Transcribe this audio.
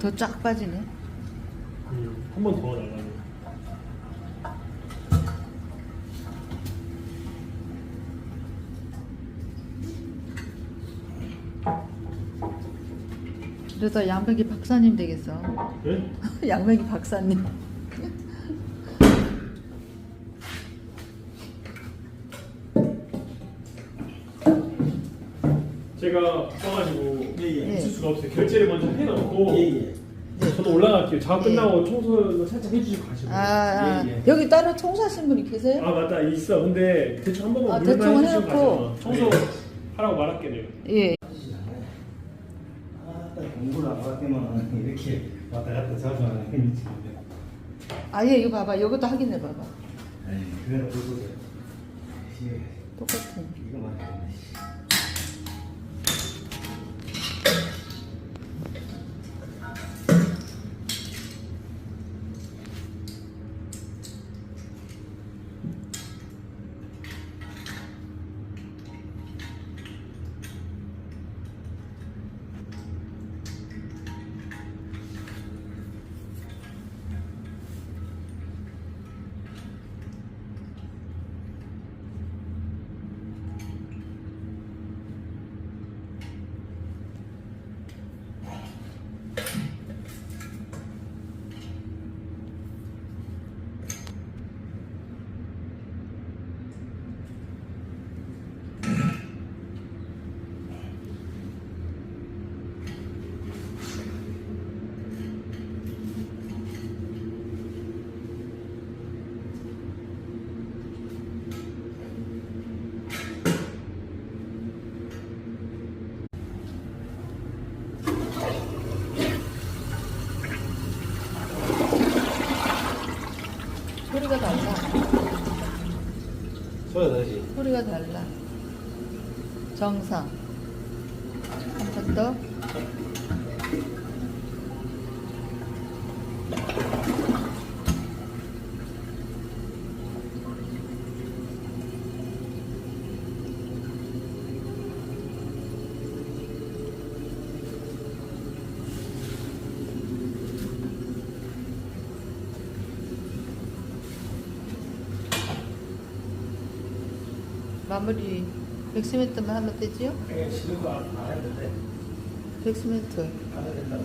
더 쫙 빠지네. 음, 한 번더 나가네. 그러다 양배기 박사님 되겠어. 네? 양배기 박사님. 제가 바빠가지고 예, 예. 있을 수가 없어요. 결제를 먼저 해놓고 예예. 저도 올라갈게요. 작업 예. 끝나고 청소 살짝 해주시고 가시고. 아, 아 예, 예. 여기 따로 청소하신 분이 계세요? 아 맞다 있어. 근데 대충 한 번만 아, 물만 대충 해주시고 해놓고. 가죠. 청소 하라고 말할게 내가. 예. 아, 딱 공부를 안 받으면 이렇게 왔다 갔다 자주 하는 행위인데. 아예 이거 봐봐. 이것도 확인해 봐봐. 에이, 그건 어디서 예, 똑같은. 이거 맞네. 소리가 달라. 소야 다시. 소리가 달라. 정상. 한 번 더. 마무리 100시멘트만 하면 되지요? 예, 지금도 안, 안 했는데 100시멘트 안 해야 된다고.